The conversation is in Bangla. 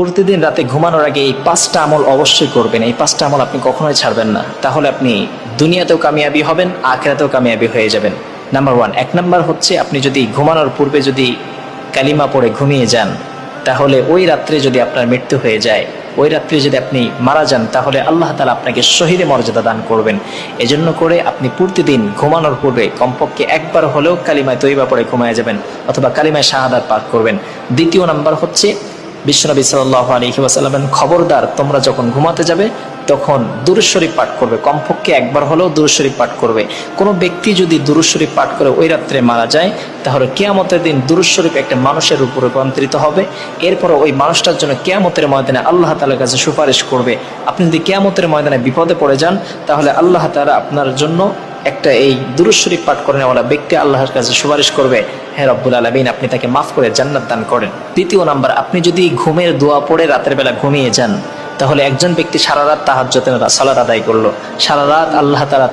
প্রতিদিন রাতে ঘুমানোর আগে এই পাঁচটা আমল অবশ্যই করবেন। এই পাঁচটা আমল আপনি কখনোই ছাড়বেন না। তাহলে আপনি দুনিয়াতেও কামিয়াবি হবেন, আখেরাতেও কামিয়াবি হয়ে যাবেন। নাম্বার ওয়ান এক নাম্বার হচ্ছে আপনি যদি ঘুমানোর পূর্বে যদি কালিমা পড়ে ঘুমিয়ে যান, তাহলে ওই রাত্রে যদি আপনার মৃত্যু হয়ে যায়, ওই রাত্রে যদি আপনি মারা যান, তাহলে আল্লাহ তালা আপনাকে শহীদে মর্যাদা দান করবেন। এজন্য করে আপনি প্রতিদিন ঘুমানোর পূর্বে কমপক্ষে একবার হলেও কালিমায় তৈবা পরে ঘুমায় যাবেন অথবা কালিমায় শাহাদাত পাঠ করবেন। দ্বিতীয় নাম্বার হচ্ছে বিশ্বনবী সাল্লাহ আলহি ওয়াসাল্লামের খবরদার তোমরা যখন ঘুমাতে যাবে, তখন দুরুশরীফ পাঠ করবে। কমপক্ষে একবার হলেও দুরুশরীফ পাঠ করবে। কোনো ব্যক্তি যদি দুরুশরীফ পাঠ করে ওই রাত্রে মারা যায়, তাহলে কেয়ামতের দিন দুরুশরীফ একটা মানুষের উপর রূপান্তরিত হবে। এরপর ওই মানুষটার জন্য কেয়ামতের ময়দানে আল্লাহ তালার কাছে সুপারিশ করবে। আপনি যদি কেয়ামতের ময়দানে বিপদে পড়ে যান, তাহলে আল্লাহ তালা আপনার জন্য একটা এই দুরুশরীফ পাঠ করেন ওরা ব্যক্তি আল্লাহর কাছে সুপারিশ করবে হ্যাঁ রব্বুল আলমিন, আপনি তাকে মাফ করে জান্নাত দান করেন। দ্বিতীয় নাম্বার, আপনি যদি ঘুমের দোয়া পড়ে রাতের বেলা ঘুমিয়ে যান, তাহলে একজন ব্যক্তি সারা রাত তাহার যতেন সালাদ আদায় করল। সারা রাত আল্লাহ তালা